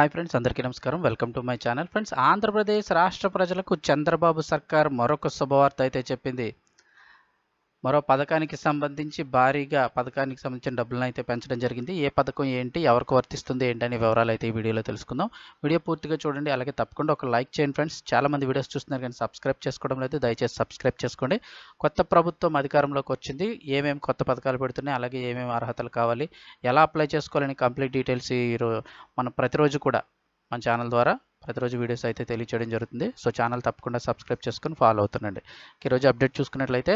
Hi friends అందరికీ నమస్కారం. Welcome to my channel. Friends Andhra Pradesh రాష్ట్ర ప్రజలకు చంద్రబాబు సర్కార్ మరొక శుభవార్త అయితే చెప్పింది. మరో పథకానికి సంబంధించి భారీగా పథకానికి సంబంధించిన డబ్బులను అయితే పెంచడం జరిగింది. ఏ పథకం ఏంటి ఎవరికి వర్తిస్తుంది ఏంటి అనే వివరాలు అయితే ఈ వీడియోలో తెలుసుకుందాం. వీడియో పూర్తిగా చూడండి అలాగే తప్పకుండా ఒక లైక్ చేయండి ఫ్రెండ్స్. చాలా మంది వీడియోస్ చూస్తున్నారు కానీ సబ్స్క్రైబ్ చేసుకోవడం లేదు దయచేసి సబ్స్క్రైబ్ చేసుకోండి. కొత్త ప్రభుత్వం అధికారంలోకి వచ్చింది. ఏమేమి కొత్త పథకాలు పెడుతున్నాయి అలాగే ఏమేమి అర్హతలు కావాలి ఎలా అప్లై చేసుకోవాలని కంప్లీట్ డీటెయిల్స్ ఈరోజు మనం ప్రతిరోజు కూడా మన ఛానల్ ద్వారా ప్రతిరోజు వీడియోస్ అయితే తెలియచేయడం జరుగుతుంది. సో ఛానల్ తప్పకుండా సబ్స్క్రైబ్ చేసుకొని ఫాలో అవుతుండండి. ఈరోజు అప్డేట్ చూసుకున్నట్లయితే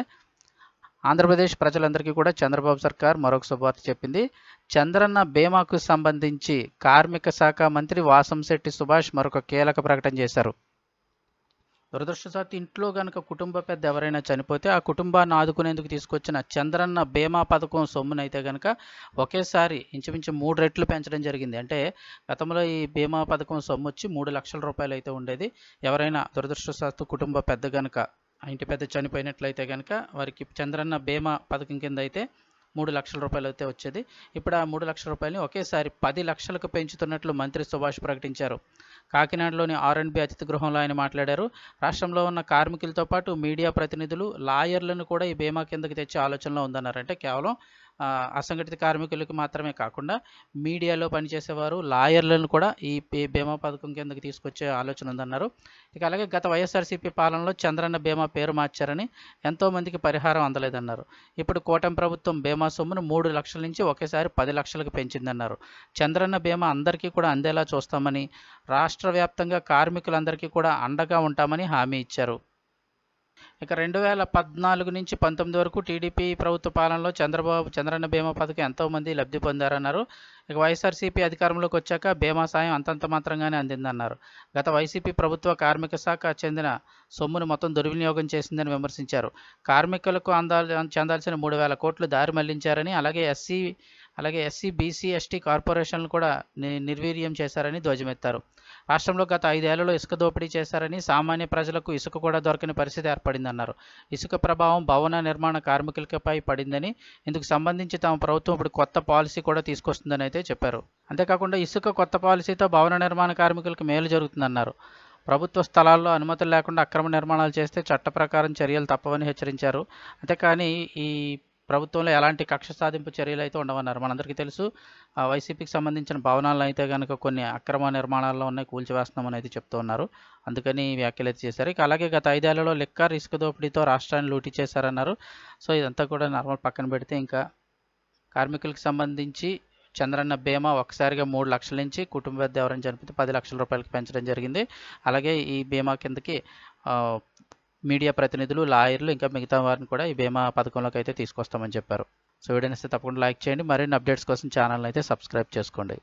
ఆంధ్రప్రదేశ్ ప్రజలందరికీ కూడా చంద్రబాబు సర్కార్ మరొక శుభార్త చెప్పింది. చంద్రన్న బీమాకు సంబంధించి కార్మిక శాఖ మంత్రి వాసంశెట్టి సుభాష్ మరొక కీలక ప్రకటన చేశారు. దురదృష్టవశాత్తు ఇంట్లో కనుక కుటుంబ పెద్ద ఎవరైనా చనిపోతే ఆ కుటుంబాన్ని ఆదుకునేందుకు తీసుకొచ్చిన చంద్రన్న బీమా పథకం సొమ్మునైతే కనుక ఒకేసారి ఇంచుమించు మూడు రెట్లు పెంచడం జరిగింది. అంటే గతంలో ఈ బీమా పథకం సొమ్ము వచ్చి మూడు లక్షల రూపాయలు అయితే ఉండేది. ఎవరైనా దురదృష్టశాత్తు కుటుంబ పెద్ద కనుక ఇంటి పెద్ద చనిపోయినట్లయితే కనుక వారికి చంద్రన్న బీమా పథకం కింద అయితే మూడు లక్షల రూపాయలు అయితే వచ్చేది. ఇప్పుడు ఆ మూడు లక్షల రూపాయలని ఒకేసారి పది లక్షలకు పెంచుతున్నట్లు మంత్రి సుభాష్ ప్రకటించారు. కాకినాడలోని ఆర్ అండ్ బి అతిథి గృహంలో ఆయన మాట్లాడారు. రాష్ట్రంలో ఉన్న కార్మికులతో పాటు మీడియా ప్రతినిధులు లాయర్లను కూడా ఈ బీమా కిందకి తెచ్చే ఆలోచనలో ఉందన్నారు అంటే కేవలం అసంఘటిత కార్మికులకు మాత్రమే కాకుండా మీడియాలో పనిచేసేవారు లాయర్లను కూడా ఈ బీమా పథకం కిందకి తీసుకొచ్చే ఆలోచన ఉందన్నారు. ఇక అలాగే గత వైఎస్ఆర్సీపీ పాలనలో చంద్రన్న బీమా పేరు మార్చారని ఎంతోమందికి పరిహారం అందలేదన్నారు. ఇప్పుడు కూటమి ప్రభుత్వం బీమా సొమ్మును మూడు లక్షల నుంచి ఒకేసారి పది లక్షలకు పెంచిందన్నారు. చంద్రన్న బీమా అందరికీ కూడా అందేలా చూస్తామని రాష్ట్ర వ్యాప్తంగా కార్మికులందరికీ కూడా అండగా ఉంటామని హామీ ఇచ్చారు. ఇక రెండు వేల పద్నాలుగు నుంచి పంతొమ్మిది వరకు టీడీపీ ప్రభుత్వ పాలనలో చంద్రబాబు చంద్రన్న బీమా పథకం ఎంతో మంది లబ్ధి పొందారన్నారు. ఇక వైఎస్ఆర్సీపీ అధికారంలోకి వచ్చాక బీమా సాయం అంతంత మాత్రంగానే అందిందన్నారు. గత వైసీపీ ప్రభుత్వ కార్మిక శాఖ చెందిన సొమ్మును మొత్తం దుర్వినియోగం చేసిందని విమర్శించారు. కార్మికులకు అందాల్ చెందాల్సిన మూడు వేల కోట్లు దారి మళ్ళించారని అలాగే ఎస్సీ అలాగే ఎస్సీ బీసీ ఎస్టీ కార్పొరేషన్లు కూడా ని- నిర్వీర్యం చేశారని ధ్వజమెత్తారు. రాష్ట్రంలో గత ఐదేళ్ళలో ఇసుక దోపిడీ చేశారని సామాన్య ప్రజలకు ఇసుక కూడా దొరకని పరిస్థితి ఏర్పడిందన్నారు. ఇసుక ప్రభావం భవన నిర్మాణ కార్మికులపై పడిందని ఇందుకు సంబంధించి తమ ప్రభుత్వం ఇప్పుడు కొత్త పాలసీ కూడా తీసుకొస్తుందని అయితే చెప్పారు. అంతేకాకుండా ఇసుక కొత్త పాలసీతో భవన నిర్మాణ కార్మికులకు మేలు జరుగుతుందన్నారు. ప్రభుత్వ స్థలాల్లో అనుమతులు లేకుండా అక్రమ నిర్మాణాలు చేస్తే చట్ట ప్రకారం చర్యలు తప్పవని హెచ్చరించారు. అంతేకాని ఈ ప్రభుత్వంలో ఎలాంటి కక్ష సాధింపు చర్యలు అయితే ఉండవన్నారు. మనందరికీ తెలుసు వైసీపీకి సంబంధించిన భవనాలు అయితే కనుక కొన్ని అక్రమ నిర్మాణాల్లో ఉన్నాయి కూల్చివేస్తున్నామని అయితే చెప్తూ ఉన్నారు. అందుకని ఈ వ్యాఖ్యలు అయితే చేశారు. ఇక అలాగే గత ఐదేళ్ళలో లెక్క రిస్క్ దోపిడీతో రాష్ట్రాన్ని లూటీ చేశారన్నారు. సో ఇదంతా కూడా నార్మల్ పక్కన పెడితే ఇంకా కార్మికులకు సంబంధించి చంద్రన్న బీమా ఒకసారిగా మూడు లక్షల నుంచి కుటుంబ పెద్ద ఎవరైనా చనిపోతే పది లక్షల రూపాయలకి పెంచడం జరిగింది. అలాగే ఈ బీమా కిందకి మీడియా ప్రతినిధులు లాయర్లు ఇంకా మిగతా వారిని కూడా ఈ బీమా పథకంలోకి అయితే తీసుకొస్తామని చెప్పారు. సో వీడియోని ఇస్తే తప్పకుండా లైక్ చేయండి. మరిన్ని అప్డేట్స్ కోసం ఛానల్ అయితే సబ్స్క్రైబ్ చేసుకోండి.